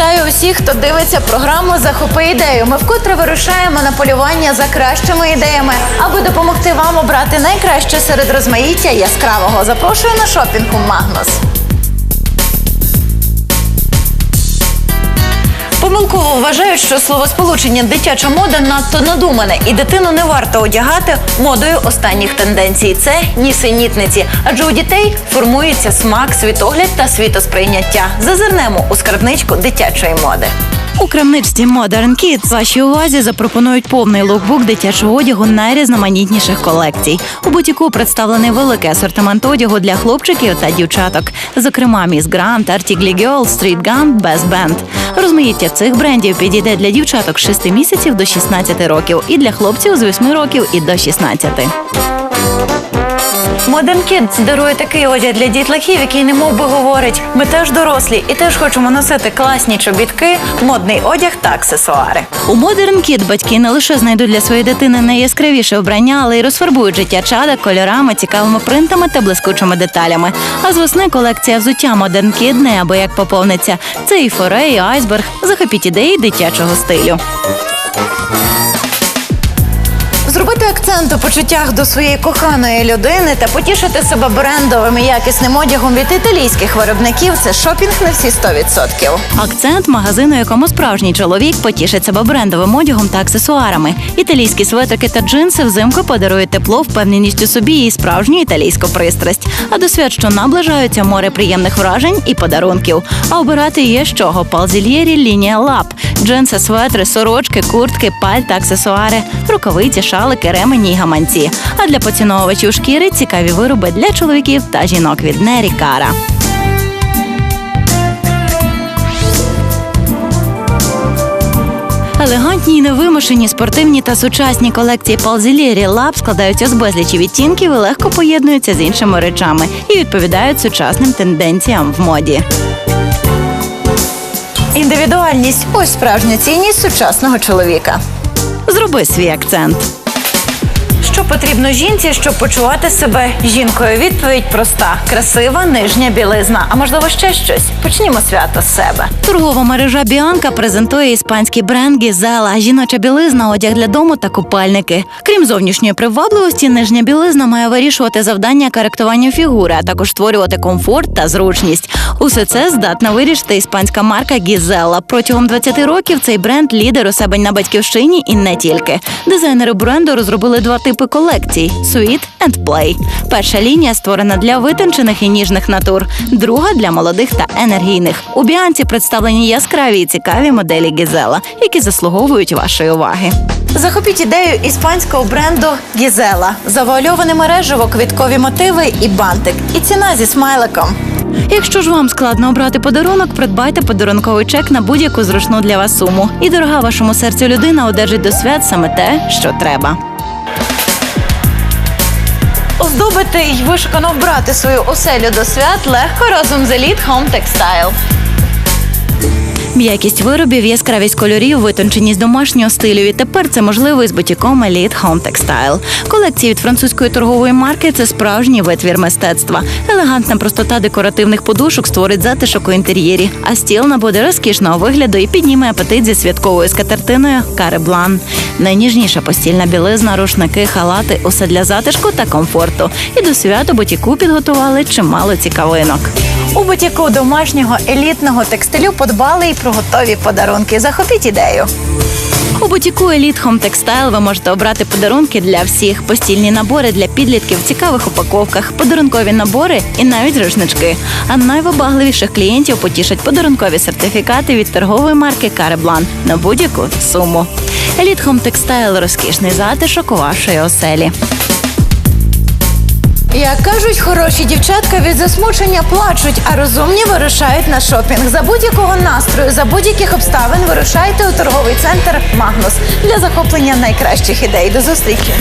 Вітаю усіх, хто дивиться програму Захопи ідею. Ми вкотре вирушаємо на полювання за кращими ідеями, аби допомогти вам обрати найкраще серед розмаїття яскравого. Запрошую на шопінг у Магнус. Помилково вважають, що словосполучення дитяча мода надто надумане, і дитину не варто одягати модою останніх тенденцій. Це нісенітниці, адже у дітей формується смак, світогляд та світосприйняття. Зазирнемо у скарбничку дитячої моди. У крамничці Modern Kids вашій увазі запропонують повний лукбук дитячого одягу найрізноманітніших колекцій. У бутіку представлений великий асортимент одягу для хлопчиків та дівчаток, зокрема Miss Grant, Artigli Girl, Street Gun, Best Band. Розмаїття цих брендів підійде для дівчаток з 6 місяців до 16 років і для хлопців з 8 років і до 16. Modern Kids дарує такий одяг для дітлахів, який не би говорить. Ми теж дорослі і теж хочемо носити класні чобітки, модний одяг та аксесуари. У Modern Kid батьки не лише знайдуть для своєї дитини найяскравіше вбрання, але й розфарбують життя чада кольорами, цікавими принтами та блискучими деталями. А з весни колекція взуття Modern Kid неабияк поповниться. Це і форе, і айсберг. Захопіть ідеї дитячого стилю. Акцент у почуттях до своєї коханої людини та потішити себе брендовим і якісним одягом від італійських виробників це шопінг на всі 100%. Акцент магазину, якому справжній чоловік потішить себе брендовим одягом та аксесуарами. Італійські светрики та джинси взимку подарують тепло, впевненість у собі і справжню італійську пристрасть. А до свят, що наближаються море приємних вражень і подарунків. А обирати є з чого Палзільєрі лінія лап, джинси, светри, сорочки, куртки, пальта, аксесуари, рукавиці, шалики, ремені й гаманці. А для поціновувачів шкіри цікаві вироби для чоловіків та жінок від Нері Кара. Елегантні й невимушені спортивні та сучасні колекції Palzilieri Lab складаються з безлічі відтінків і легко поєднуються з іншими речами і відповідають сучасним тенденціям в моді. Індивідуальність ось справжня цінність сучасного чоловіка. Зроби свій акцент. Що потрібно жінці, щоб почувати себе жінкою? Відповідь проста: красива нижня білизна. А можливо ще щось? Почнімо свято з себе. Торгова мережа Біанка презентує іспанський бренд Гізела, жіноча білизна, одяг для дому та купальники. Крім зовнішньої привабливості, нижня білизна має вирішувати завдання коректування фігури, а також створювати комфорт та зручність. Усе це здатна вирішити іспанська марка Гізела. Протягом 20 років цей бренд лідер у себе на батьківщині і не тільки. Дизайнери бренду розробили два типи колекцій: Sweet and Play. Перша лінія створена для витончених і ніжних натур, друга для молодих та енергійних. У Біанці представлені яскраві і цікаві моделі Гізела, які заслуговують вашої уваги. Захопіть ідею іспанського бренду Гізела. Завуальоване мережево, квіткові мотиви і бантик. І ціна зі смайликом. Якщо ж вам складно обрати подарунок, придбайте подарунковий чек на будь-яку зручну для вас суму. І дорога вашому серцю людина одержить до свят саме те, що треба. Оздобити й вишукано вбрати свою оселю до свят легко разом з Elite Home Textile. М'якість виробів, яскравість кольорів, витонченість домашнього стилю. І тепер це можливо із бутіком Elite Home Textile. Колекції від французької торгової марки це справжній витвір мистецтва. Елегантна простота декоративних подушок створить затишок у інтер'єрі, а стіл набуде розкішного вигляду і підніме апетит зі святковою скатертиною Каре Блан. Найніжніша постільна білизна, рушники, халати усе для затишку та комфорту. І до святу бутіку підготували чимало цікавинок. У бутіку домашнього елітного текстилю подбали і про готові подарунки. Захопіть ідею. У бутіку Elite Home Textile ви можете обрати подарунки для всіх, постільні набори для підлітків в цікавих упаковках, подарункові набори і навіть рушнички. А найвибагливіших клієнтів потішать подарункові сертифікати від торгової марки Кареблан на будь-яку суму. Elite Home Textile – розкішний затишок у вашої оселі. Як кажуть, хороші дівчатка від засмучення плачуть, а розумні вирушають на шопінг. За будь-якого настрою, за будь-яких обставин вирушайте у торговий центр Магнус для захоплення найкращих ідей. До зустрічі!